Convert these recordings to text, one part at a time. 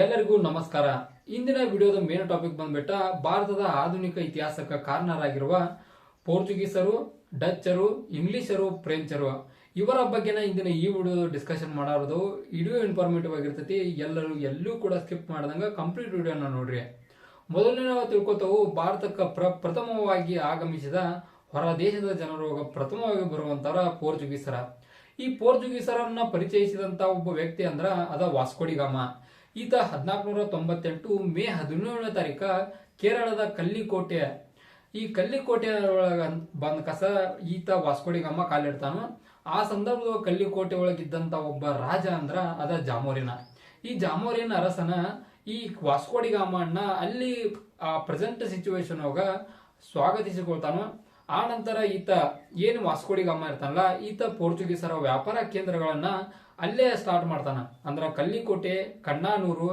ಎಲ್ಲರಿಗೂ ನಮಸ್ಕಾರ. ಇಂದಿನ ವಿಡಿಯೋದ ಮೇನ್ ಟಾಪಿಕ್ ಬಂದ್ಬಿಟ್ಟ ಭಾರತದ ಆಧುನಿಕ ಇತಿಹಾಸಕ್ಕೆ ಕಾರಣರಾಗಿರುವ ಪೋರ್ಚುಗೀಸರು, ಡಚ್ಚರು, ಇಂಗ್ಲಿಷರು, ಫ್ರೆಂಚರು. ಇವರ ಬಗ್ಗೆನ ಇಂದಿನ ಈ ವಿಡಿಯೋ ಡಿಸ್ಕಷನ್ ಮಾಡೋದು ವಿಡಿಯೋ ಇನ್ಫಾರ್ಮೇಟಿವ್ ಆಗಿರ್ತೈತಿ. ಎಲ್ಲರೂ ಎಲ್ಲೂ ಕೂಡ ಸ್ಕಿಪ್ ಮಾಡ್ದಂಗ ಕಂಪ್ಲೀಟ್ ವಿಡಿಯೋನ ನೋಡ್ರಿ. ಮೊದಲನೇ ನಾವು ತಿಳ್ಕೊತಾವು, ಭಾರತಕ್ಕೆ ಪ್ರ ಪ್ರಥಮವಾಗಿ ಆಗಮಿಸಿದ ಹೊರ ದೇಶದ ಜನರು ಪ್ರಥಮವಾಗಿ ಬರುವಂತರ ಪೋರ್ಚುಗೀಸರ. ಈ ಪೋರ್ಚುಗೀಸರನ್ನ ಪರಿಚಯಿಸಿದಂತ ಒಬ್ಬ ವ್ಯಕ್ತಿ ಅಂದ್ರ ಅದ ವಾಸ್ಕೋಡಿಗಾಮ ಈತ ಹದಿನಾಲ್ಕುನೂರ ತೊಂಬತ್ತೆಂಟು ಮೇ ಹದಿನೇಳನೇ ತಾರೀಕ ಕೇರಳದ ಕಲ್ಲಿಕೋಟೆ. ಈ ಕಲ್ಲಿಕೋಟೆ ಬಂದ ಕಸ ಈತ ವಾಸ್ಕೋಡಿಗಮ್ಮ ಕಾಲಿಡ್ತಾನ. ಆ ಸಂದರ್ಭದ ಕಲ್ಲಿಕೋಟೆ ಒಳಗಿದ್ದಂತ ಒಬ್ಬ ರಾಜ ಅಂದ್ರ ಅದ ಜಾಮೋರಿನ. ಈ ಜಾಮೋರಿನ ಅರಸನ ಈ ವಾಸ್ಕೋಡಿಗಾಮನ್ನ ಅಲ್ಲಿ, ಆ ಪ್ರೆಸೆಂಟ್ ಸಿಚುವೇಶನ್ ಒಳಗ ಸ್ವಾಗತಿಸಿಕೊಳ್ತಾನ. ಆ ನಂತರ ಈತ ಏನು ವಾಸ್ಕೋಡಿಗಮ್ಮ ಇರ್ತಾನಲ್ಲ, ಈತ ಪೋರ್ಚುಗೀಸರ ವ್ಯಾಪಾರ ಕೇಂದ್ರಗಳನ್ನ ಅಲ್ಲೇ ಸ್ಟಾರ್ಟ್ ಮಾಡ್ತಾನ. ಅಂದ್ರ ಕಲ್ಲಿಕೋಟೆ, ಕಣ್ಣಾನೂರು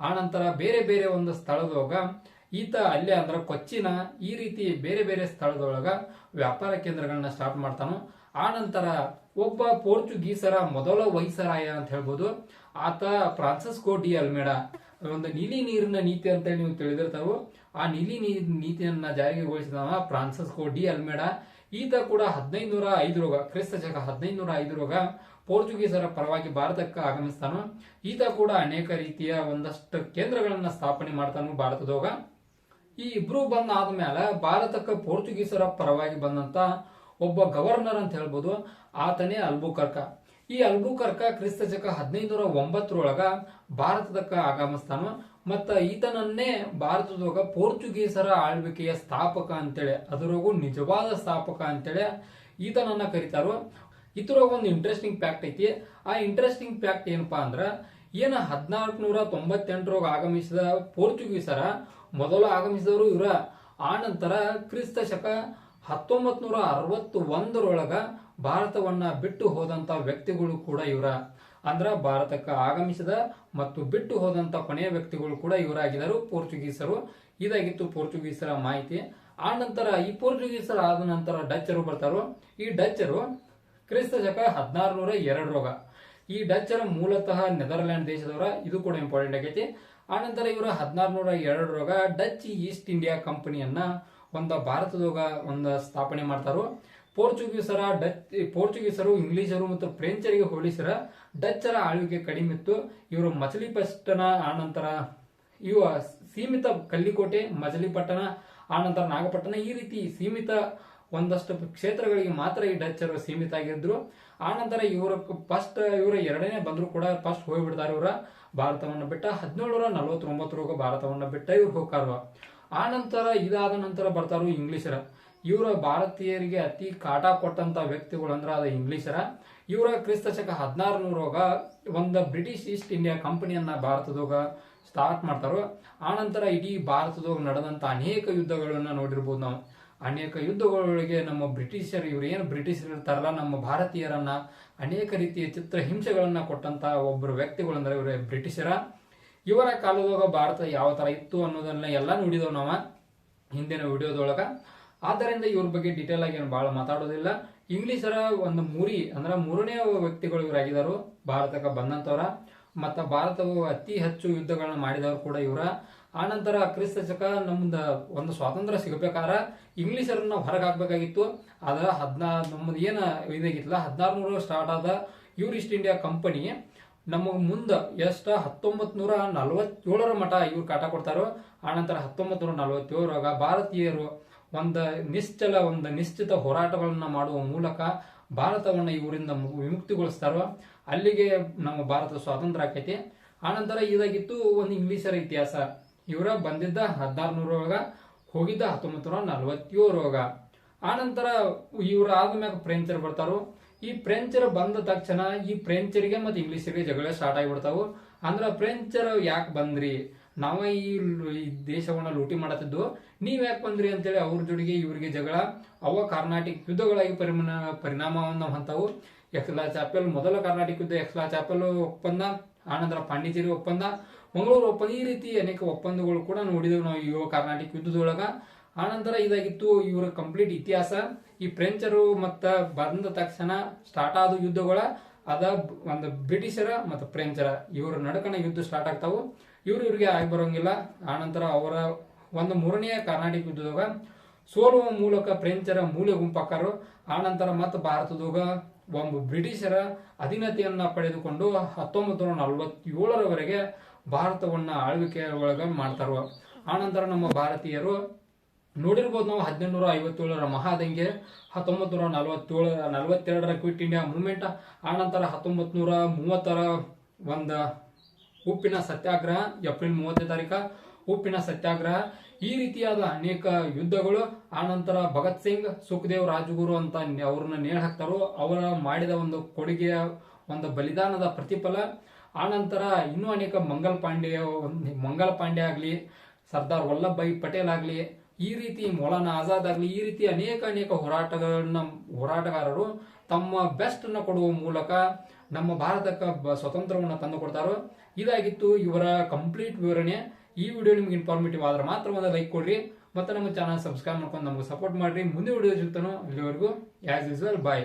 ಆನಂತರ ನಂತರ ಬೇರೆ ಬೇರೆ ಒಂದು ಸ್ಥಳದೊಳಗ ಈತ ಅಲ್ಲೇ ಅಂದ್ರ ಕೊಚ್ಚಿನ ಈ ರೀತಿ ಬೇರೆ ಬೇರೆ ಸ್ಥಳದೊಳಗ ವ್ಯಾಪಾರ ಕೇಂದ್ರಗಳನ್ನ ಸ್ಟಾರ್ಟ್ ಮಾಡ್ತಾನು. ಆನಂತರ ನಂತರ ಒಬ್ಬ ಪೋರ್ಚುಗೀಸರ ಮೊದಲ ವೈಸರಾಯ ಅಂತ ಹೇಳ್ಬೋದು. ಆತ ಫ್ರಾನ್ಸಿಸ್ಕೋ ಡಿ ಅಲ್ಮೇಡ. ಒಂದು ನೀಲಿ ನೀರಿನ ನೀತಿ ಅಂತ ನೀವು ತಿಳಿದಿರ್ತಾರೋ, ಆ ನೀಲಿ ನೀರಿನ ನೀತಿಯನ್ನ ಜಾರಿಗೊಳಿಸಿದವ ಫ್ರಾನ್ಸಿಸ್ಕೋ ಡಿ ಅಲ್ಮೇಡಾ. ಈತ ಕೂಡ ಹದಿನೈದುನೂರ ಐದರೊಗ ಕ್ರಿಸ್ತ ಶಕ ಹದಿನೈದುನೂರ ಐದರೊಗ ಪೋರ್ಚುಗೀಸರ ಪರವಾಗಿ ಭಾರತಕ್ಕೆ ಆಗಮಿಸ್ತಾನು. ಈತ ಕೂಡ ಅನೇಕ ರೀತಿಯ ಒಂದಷ್ಟು ಕೇಂದ್ರಗಳನ್ನ ಸ್ಥಾಪನೆ ಮಾಡ್ತಾನು ಭಾರತದೊಳಗ ಈ ಇಬ್ರು ಬಂದ ಆದ್ಮೇಲೆ ಭಾರತಕ್ಕೆ ಪೋರ್ಚುಗೀಸರ ಪರವಾಗಿ ಬಂದಂತ ಒಬ್ಬ ಗವರ್ನರ್ ಅಂತ ಹೇಳ್ಬೋದು, ಆತನೇ ಅಲ್ಬುಕರ್ಕ. ಈ ಅಲ್ಬುಕರ್ಕ ಕ್ರಿಸ್ತ ಶಕ ಹದಿನೈದುನೂರ ಒಂಬತ್ತರೊಳಗ ಭಾರತದಕ್ಕ ಆಗಮಿಸ್ತಾನ ಮತ್ತ ಈತನನ್ನೇ ಭಾರತದೊಳಗ ಪೋರ್ಚುಗೀಸರ ಆಳ್ವಿಕೆಯ ಸ್ಥಾಪಕ ಅಂತೇಳಿ, ಅದರೊಳಗು ನಿಜವಾದ ಸ್ಥಾಪಕ ಅಂತೇಳಿ ಈತನನ್ನ ಕರೀತಾರೋ. ಇದ್ರೊಳಗ ಒಂದು ಇಂಟ್ರೆಸ್ಟಿಂಗ್ ಫ್ಯಾಕ್ಟ್ ಐತಿ. ಆ ಇಂಟ್ರೆಸ್ಟಿಂಗ್ ಫ್ಯಾಕ್ಟ್ ಏನಪ್ಪಾ ಅಂದ್ರ ಏನ ಹದಿನಾಲ್ಕು ನೂರ ತೊಂಬತ್ತೆಂಟರೊಳಗ ಆಗಮಿಸಿದ ಪೋರ್ಚುಗೀಸರ ಮೊದಲು ಆಗಮಿಸಿದವರು ಇವರ. ಆ ನಂತರ ಕ್ರಿಸ್ತ ಶಕ ಹತ್ತೊಂಬತ್ ನೂರ ಅರವತ್ತು ಒಂದರೊಳಗ ಭಾರತವನ್ನ ಬಿಟ್ಟು ಹೋದಂತ ವ್ಯಕ್ತಿಗಳು ಕೂಡ ಇವರ. ಅಂದ್ರ ಭಾರತಕ್ಕೆ ಆಗಮಿಸಿದ ಮತ್ತು ಬಿಟ್ಟು ಹೋದಂತ ಕೊನೆಯ ವ್ಯಕ್ತಿಗಳು ಕೂಡ ಇವರಾಗಿದ್ದರು, ಪೋರ್ಚುಗೀಸರು. ಇದಾಗಿತ್ತು ಪೋರ್ಚುಗೀಸರ ಮಾಹಿತಿ. ಆ ನಂತರ ಈ ಪೋರ್ಚುಗೀಸರ ಆದ ನಂತರ ಡಚ್ಚರು ಬರ್ತಾರೋ. ಈ ಡಚ್ಚರು ಕ್ರಿಸ್ತ ಶಕ ಹದಿನಾರು ನೂರ ಎರಡರೊಳಗ. ಈ ಡಚ್ಚರ ಮೂಲತಃ ನೆದರ್ಲ್ಯಾಂಡ್ ದೇಶದವರ. ಇದು ಕೂಡ ಇಂಪಾರ್ಟೆಂಟ್ ಆಗೈತಿ. ಆನಂತರ ಇವರು ಹದಿನಾರು ನೂರ ಎರಡರೊಳಗ ಡಚ್ ಈಸ್ಟ್ ಇಂಡಿಯಾ ಕಂಪನಿಯನ್ನ ಒಂದು ಭಾರತದೊಳಗ ಒಂದು ಸ್ಥಾಪನೆ ಮಾಡ್ತಾರೋ. ಪೋರ್ಚುಗೀಸರ, ಡಚ್, ಪೋರ್ಚುಗೀಸರು, ಇಂಗ್ಲಿಷರು ಮತ್ತು ಫ್ರೆಂಚರಿಗೆ ಹೋಲಿಸಿರ ಡಚ್ಚರ ಆಳ್ವಿಕೆ ಕಡಿಮೆ ಇತ್ತು. ಇವರು ಮಚಲಿಪಟ್ಟಣ ಆನಂತರ, ಇವ ಸೀಮಿತ ಕಲ್ಲಿಕೋಟೆ ಮಚಲಿಪಟ್ಟಣ ಆನಂತರ ನಾಗಪಟ್ಟಣ, ಈ ರೀತಿ ಸೀಮಿತ ಒಂದಷ್ಟು ಕ್ಷೇತ್ರಗಳಿಗೆ ಮಾತ್ರ ಈ ಡಚ್ಚರು ಸೀಮಿತ ಆಗಿದ್ರು. ಆನಂತರ ಇವರ ಫಸ್ಟ್ ಇವರ ಎರಡನೇ ಬಂದರೂ ಕೂಡ ಫಸ್ಟ್ ಹೋಗ್ಬಿಡ್ತಾರೆ ಇವರ ಭಾರತವನ್ನು ಬಿಟ್ಟ. ಹದಿನೇಳು ನಲವತ್ತೊಂಬತ್ತರೊಳಗೆ ಭಾರತವನ್ನು ಬಿಟ್ಟ ಇವ್ರು ಹೋಗ್ತಾರ. ಆ ನಂತರ ಇದಾದ ನಂತರ ಬರ್ತಾರು ಇಂಗ್ಲಿಷರ. ಇವರ ಭಾರತೀಯರಿಗೆ ಅತಿ ಕಾಟ ಕೊಟ್ಟಂತ ವ್ಯಕ್ತಿಗಳು ಅಂದ್ರೆ ಅದ ಇಂಗ್ಲಿಷರ. ಇವರ ಕ್ರಿಸ್ತ ಶಕ ಹದಿನಾರು ನೂರಾಗ ಒಂದು ಬ್ರಿಟಿಷ್ ಈಸ್ಟ್ ಇಂಡಿಯಾ ಕಂಪನಿಯನ್ನ ಭಾರತದಾಗ ಸ್ಟಾರ್ಟ್ ಮಾಡ್ತಾರೋ ಆನಂತರ ಇಡೀ ಭಾರತದಾಗ ನಡೆದಂತ ಅನೇಕ ಯುದ್ಧಗಳನ್ನ ನೋಡಿರ್ಬೋದು ನಾವು. ಅನೇಕ ಯುದ್ಧಗಳೊಳಗೆ ನಮ್ಮ ಬ್ರಿಟಿಷರು, ಇವರು ಏನು ಬ್ರಿಟಿಷರು ಇರ್ತಾರಲ್ಲ, ನಮ್ಮ ಭಾರತೀಯರನ್ನ ಅನೇಕ ರೀತಿಯ ಚಿತ್ರ ಹಿಂಸೆಗಳನ್ನ ಕೊಟ್ಟಂತ ಒಬ್ಬರು ವ್ಯಕ್ತಿಗಳು ಅಂದ್ರೆ ಇವರು ಬ್ರಿಟಿಷರ. ಇವರ ಕಾಲದೊಳಗ ಭಾರತ ಯಾವ ತರ ಇತ್ತು ಅನ್ನೋದನ್ನ ಎಲ್ಲ ನೋಡಿದವು ನಾವ ಹಿಂದಿನ ವಿಡಿಯೋದೊಳಗ. ಆದ್ದರಿಂದ ಇವ್ರ ಬಗ್ಗೆ ಡೀಟೇಲ್ ಆಗಿ ಏನು ಬಹಳ ಮಾತಾಡೋದಿಲ್ಲ. ಇಂಗ್ಲಿಷರ ಒಂದು ಮೂರಿ, ಅಂದ್ರೆ ಮೂರನೇ ವ್ಯಕ್ತಿಗಳು ಇವರಾಗಿದ್ದಾರೆ ಭಾರತಕ್ಕೆ ಬಂದಂತವ್ರ. ಮತ್ತ ಭಾರತವು ಅತಿ ಹೆಚ್ಚು ಯುದ್ಧಗಳನ್ನ ಮಾಡಿದವರು ಕೂಡ ಇವರ. ಆನಂತರ ಕ್ರಿಸ್ತ ಶಕ ನಮ್ದ ಒಂದು ಸ್ವಾತಂತ್ರ್ಯ ಸಿಗಬೇಕಾದ್ರ ಇಂಗ್ಲಿಷರನ್ನ ಹೊರಗೆ ಹಾಕ್ಬೇಕಾಗಿತ್ತು. ಆದ್ರೆ ಹದಿನಾರು ನಮ್ಮದು ಏನು ಇದಾಗಿತ್ತಲ್ಲ ಹದಿನಾರು ನೂರ ಸ್ಟಾರ್ಟ್ ಆದ ಇವ್ರ ಈಸ್ಟ್ ಇಂಡಿಯಾ ಕಂಪನಿ ನಮಗ್ ಮುಂದೆ ಎಷ್ಟ ಹತ್ತೊಂಬತ್ ನೂರ ನಲವತ್ತೇಳರ ಮಠ ಇವ್ರು ಕಾಟ ಕೊಡ್ತಾರೋ ಆನಂತರ ಹತ್ತೊಂಬತ್ ನೂರ ನಲವತ್ತೇಳರಾಗ ಭಾರತೀಯರು ಒಂದು ನಿಶ್ಚಲ, ಒಂದು ನಿಶ್ಚಿತ ಹೋರಾಟಗಳನ್ನು ಮಾಡುವ ಮೂಲಕ ಭಾರತವನ್ನು ಇವರಿಂದ ವಿಮುಕ್ತಿಗೊಳಿಸ್ತಾರೋ, ಅಲ್ಲಿಗೆ ನಮ್ಮ ಭಾರತ ಸ್ವಾತಂತ್ರ್ಯ ಆಕೈತಿ. ಆನಂತರ ಇದಾಗಿತ್ತು ಒಂದು ಇಂಗ್ಲಿಷರ ಇತಿಹಾಸ. ಇವರ ಬಂದಿದ್ದ ಹದಿನಾರು ನೂರೊಳಗ ಹೋಗಿದ್ದ ಹತ್ತೊಂಬತ್ತು ನೂರ ನಲವತ್ತೇಳರೊಳಗ ಆನಂತರ ಇವ್ರ ಆದ್ಮ್ಯಾಗ ಫ್ರೆಂಚರ್ ಬರ್ತಾರೋ ಈ ಫ್ರೆಂಚರ್ ಬಂದ ತಕ್ಷಣ ಈ ಫ್ರೆಂಚರಿಗೆ ಮತ್ತೆ ಇಂಗ್ಲಿಷರಿಗೆ ಜಗಳ ಸ್ಟಾರ್ಟ್ ಆಗಿಬಿಡ್ತಾವು. ಅಂದ್ರ ಫ್ರೆಂಚರ್ ಯಾಕೆ ಬಂದ್ರಿ? ನಾವ ಈ ದೇಶವನ್ನ ಲೂಟಿ ಮಾಡತ್ತಿದ್ದು, ನೀವ್ ಯಾಕೆ ಬಂದ್ರಿ ಅಂತೇಳಿ ಅವ್ರ ಜೋಡಿಗೆ ಇವರಿಗೆ ಜಗಳ, ಅವ ಕರ್ನಾಟಕ ಯುದ್ಧಗಳಾಗಿ ಪರಿಮಾಣ ಪರಿಣಾಮವನ್ನು ಹೊಂತಾವು ಎಕ್ಸ್ಲಾ ಚಾಪೆಲ್, ಮೊದಲ ಕರ್ನಾಟಕ ಯುದ್ಧ ಎಕ್ಸ್ಲಾ ಚಾಪೆಲ್ ಒಪ್ಪಂದ, ಆನಂತರ ಪಾಂಡಿಚೇರಿ ಒಪ್ಪಂದ, ಮಂಗಳೂರು ಒಪ್ಪಂದ, ಈ ರೀತಿ ಅನೇಕ ಒಪ್ಪಂದಗಳು ಕೂಡ ನೋಡಿದೆವು ನಾವು ಯುವ ಕರ್ನಾಟಕ ಯುದ್ಧದೊಳಗ. ಆನಂತರ ಇದಾಗಿತ್ತು ಇವರ ಕಂಪ್ಲೀಟ್ ಇತಿಹಾಸ. ಈ ಫ್ರೆಂಚರು ಮತ್ತು ಬಂದ ತಕ್ಷಣ ಸ್ಟಾರ್ಟ್ ಆದ ಯುದ್ಧಗಳ, ಅದ ಒಂದು ಬ್ರಿಟಿಷರ ಮತ್ತು ಫ್ರೆಂಚರ. ಇವರ ನಡುಕನ ಯುದ್ಧ ಸ್ಟಾರ್ಟ್ ಆಗ್ತಾವು. ಇವರು ಇವ್ರಿಗೆ ಆಗಿ ಬರೋಂಗಿಲ್ಲ. ಆನಂತರ ಅವರ ಒಂದು ಮೂರನೆಯ ಕರ್ನಾಟಕ ಯುದ್ಧದಾಗ ಸೋಲುವ ಮೂಲಕ ಫ್ರೆಂಚರ ಮೂಲೆ ಗುಂಪಾಕರು. ಆನಂತರ ಮತ್ತು ಭಾರತದಾಗ ಒಂದು ಬ್ರಿಟಿಷರ ಅಧೀನತೆಯನ್ನ ಪಡೆದುಕೊಂಡು ಹತ್ತೊಂಬತ್ತು ನೂರ ನಲವತ್ತೇಳರವರೆಗೆ ಭಾರತವನ್ನ ಆಳ್ವಿಕೆ ಒಳಗ ಮಾಡ್ತಾರ. ಆನಂತರ ನಮ್ಮ ಭಾರತೀಯರು ನೋಡಿರ್ಬೋದು ನಾವು ಹದಿನೆಂಟುನೂರ ಐವತ್ತೇಳರ ಮಹಾದಂಗೆ ಹತ್ತೊಂಬತ್ತು ನೂರ ನಲವತ್ತೇಳರ ನಲವತ್ತೆರಡರ ಕ್ವಿಟ್ ಇಂಡಿಯಾ ಮೂವ್ಮೆಂಟ್ ಆನಂತರ ಹತ್ತೊಂಬತ್ತು ನೂರ ಮೂವತ್ತರ ಒಂದು ಉಪ್ಪಿನ ಸತ್ಯಾಗ್ರಹ, ಏಪ್ರಿಲ್ ಮೂವತ್ತನೇ ತಾರೀಕು ಉಪ್ಪಿನ ಸತ್ಯಾಗ್ರಹ. ಈ ರೀತಿಯಾದ ಅನೇಕ ಯುದ್ಧಗಳು ಆನಂತರ ಭಗತ್ ಸಿಂಗ್, ಸುಖದೇವ್ ರಾಜಗುರು ಅಂತ ಅವ್ರನ್ನ ನೇಣು ಹಾಕ್ತಾರೋ, ಅವರ ಮಾಡಿದ ಒಂದು ಕೊಡುಗೆಯ ಒಂದು ಬಲಿದಾನದ ಪ್ರತಿಫಲ. ಆನಂತರ ಇನ್ನೂ ಅನೇಕ ಮಂಗಲ್ ಪಾಂಡೆಯ, ಮಂಗಲ್ ಪಾಂಡೆ ಆಗಲಿ, ಸರ್ದಾರ್ ವಲ್ಲಭಭಾಯಿ ಪಟೇಲ್ ಆಗಲಿ ಈ ರೀತಿ ಮೌಲಾನಾ ಆಜಾದ್ ಆಗಲಿ, ಈ ರೀತಿ ಅನೇಕ ಅನೇಕ ಹೋರಾಟಗಳನ್ನ, ಹೋರಾಟಗಾರರು ತಮ್ಮ ಬೆಸ್ಟ್ ಅನ್ನ ಕೊಡುವ ಮೂಲಕ ನಮ್ಮ ಭಾರತಕ್ಕೆ ಸ್ವತಂತ್ರವನ್ನು ತಂದು ಕೊಡ್ತಾರೋ, ಇದಾಗಿತ್ತು ಇವರ ಕಂಪ್ಲೀಟ್ ವಿವರಣೆ. ಈ ವಿಡಿಯೋ ನಿಮ್ಗೆ ಇನ್ಫಾರ್ಮೇಟಿವ್ ಆದ್ರೆ ಮಾತ್ರ ಒಂದು ಲೈಕ್ ಕೊಡ್ರಿ, ಮತ್ತೆ ನಮ್ಮ ಚಾನಲ್ ಸಬ್ಸ್ಕ್ರೈಬ್ ಮಾಡ್ಕೊಂಡು ನಮ್ಗೆ ಸಪೋರ್ಟ್ ಮಾಡ್ರಿ. ಮುಂದೆ ವಿಡಿಯೋ ಸಿಗ್ತಾನೋ ಇಲ್ಲಿವರೆಗೂ ಆಸ್ ಯೂಸ್ವಲ್ ಬಾಯ್